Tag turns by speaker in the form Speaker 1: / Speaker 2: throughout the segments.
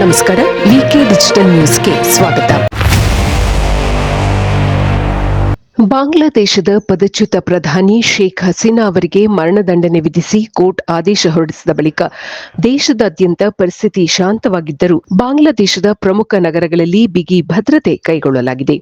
Speaker 1: ನಮಸ್ಕಾರ ವಿಕೆ ಡಿಜಿಟಲ್ ನ್ಯೂಸ್ಗೆ ಸ್ವಾಗತ. ಬಾಂಗ್ಲಾದೇಶದ ಪದಚ್ಯುತ ಪ್ರಧಾನಿ ಶೇಖ್ ಹಸೀನಾ ಅವರಿಗೆ ಮರಣದಂಡನೆ ವಿಧಿಸಿ ಕೋರ್ಟ್ ಆದೇಶ ಹೊರಡಿಸಿದ ಬಳಿಕ ದೇಶದಾದ್ಯಂತ ಪರಿಸ್ಥಿತಿ ಶಾಂತವಾಗಿದ್ದರೂ ಬಾಂಗ್ಲಾದೇಶದ ಪ್ರಮುಖ ನಗರಗಳಲ್ಲಿ ಬಿಗಿ ಭದ್ರತೆ ಕೈಗೊಳ್ಳಲಾಗಿದೆ.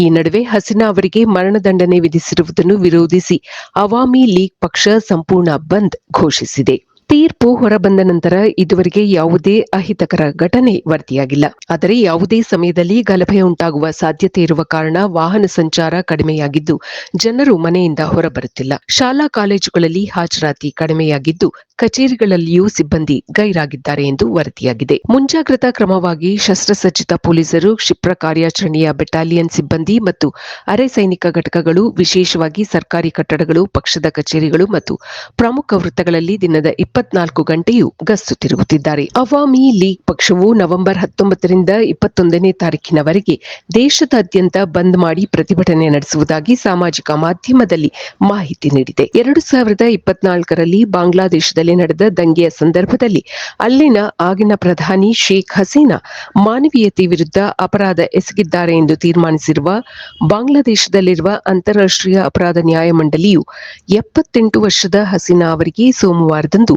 Speaker 1: ಈ ನಡುವೆ ಹಸೀನಾ ಅವರಿಗೆ ಮರಣದಂಡನೆ ವಿಧಿಸಿರುವುದನ್ನು ವಿರೋಧಿಸಿ ಅವಾಮಿ ಲೀಗ್ ಪಕ್ಷ ಸಂಪೂರ್ಣ ಬಂದ್ ಘೋಷಿಸಿದೆ. ತೀರ್ಪು ಹೊರಬಂದ ನಂತರ ಇದುವರೆಗೆ ಯಾವುದೇ ಅಹಿತಕರ ಘಟನೆ ವರದಿಯಾಗಿಲ್ಲ. ಆದರೆ ಯಾವುದೇ ಸಮಯದಲ್ಲಿ ಗಲಭೆ ಉಂಟಾಗುವ ಸಾಧ್ಯತೆ ಇರುವ ಕಾರಣ ವಾಹನ ಸಂಚಾರ ಕಡಿಮೆಯಾಗಿದ್ದು, ಜನರು ಮನೆಯಿಂದ ಹೊರಬರುತ್ತಿಲ್ಲ. ಶಾಲಾ ಕಾಲೇಜುಗಳಲ್ಲಿ ಹಾಜರಾತಿ ಕಡಿಮೆಯಾಗಿದ್ದು, ಕಚೇರಿಗಳಲ್ಲಿಯೂ ಸಿಬ್ಬಂದಿ ಗೈರಾಗಿದ್ದಾರೆ ಎಂದು ವರದಿಯಾಗಿದೆ. ಮುಂಜಾಗ್ರತಾ ಕ್ರಮವಾಗಿ ಶಸ್ತ್ರಸಜ್ಜಿತ ಪೊಲೀಸರು, ಕ್ಷಿಪ್ರ ಕಾರ್ಯಾಚರಣೆಯ ಬೆಟಾಲಿಯನ್ ಸಿಬ್ಬಂದಿ ಮತ್ತು ಅರೆ ಸೈನಿಕ ಘಟಕಗಳು, ವಿಶೇಷವಾಗಿ ಸರ್ಕಾರಿ ಕಟ್ಟಡಗಳು, ಪಕ್ಷದ ಕಚೇರಿಗಳು ಮತ್ತು ಪ್ರಮುಖ ವೃತ್ತಗಳಲ್ಲಿ ದಿನದ ಇಪ್ಪತ್ನಾಲ್ಕು ಗಂಟೆಯೂ ಗಸ್ತು ತಿರುಗುತ್ತಿದ್ದಾರೆ ಅವಾಮಿ ಲೀಗ್ ಪಕ್ಷವು ನವೆಂಬರ್ ಹತ್ತೊಂಬತ್ತರಿಂದ ಇಪ್ಪತ್ತೊಂದನೇ ತಾರೀಕಿನವರೆಗೆ ದೇಶದಾದ್ಯಂತ ಬಂದ್ ಮಾಡಿ ಪ್ರತಿಭಟನೆ ನಡೆಸುವುದಾಗಿ ಸಾಮಾಜಿಕ ಮಾಧ್ಯಮದಲ್ಲಿ ಮಾಹಿತಿ ನೀಡಿದೆ. ಎರಡು ಸಾವಿರದ ಇಪ್ಪತ್ನಾಲ್ಕರಲ್ಲಿ ಬಾಂಗ್ಲಾದೇಶದಲ್ಲಿ ನಡೆದ ದಂಗೆಯ ಸಂದರ್ಭದಲ್ಲಿ ಅಲ್ಲಿನ ಆಗಿನ ಪ್ರಧಾನಿ ಶೇಖ್ ಹಸೀನಾ ಮಾನವೀಯತೆ ವಿರುದ್ಧ ಅಪರಾಧ ಎಸಗಿದ್ದಾರೆ ಎಂದು ತೀರ್ಮಾನಿಸಿರುವ ಬಾಂಗ್ಲಾದೇಶದಲ್ಲಿರುವ ಅಂತಾರಾಷ್ಟ್ರೀಯ ಅಪರಾಧ ನ್ಯಾಯಮಂಡಳಿಯು ಎಪ್ಪತ್ತೆಂಟು ವರ್ಷದ ಹಸೀನಾ ಅವರಿಗೆ ಸೋಮವಾರದಂದು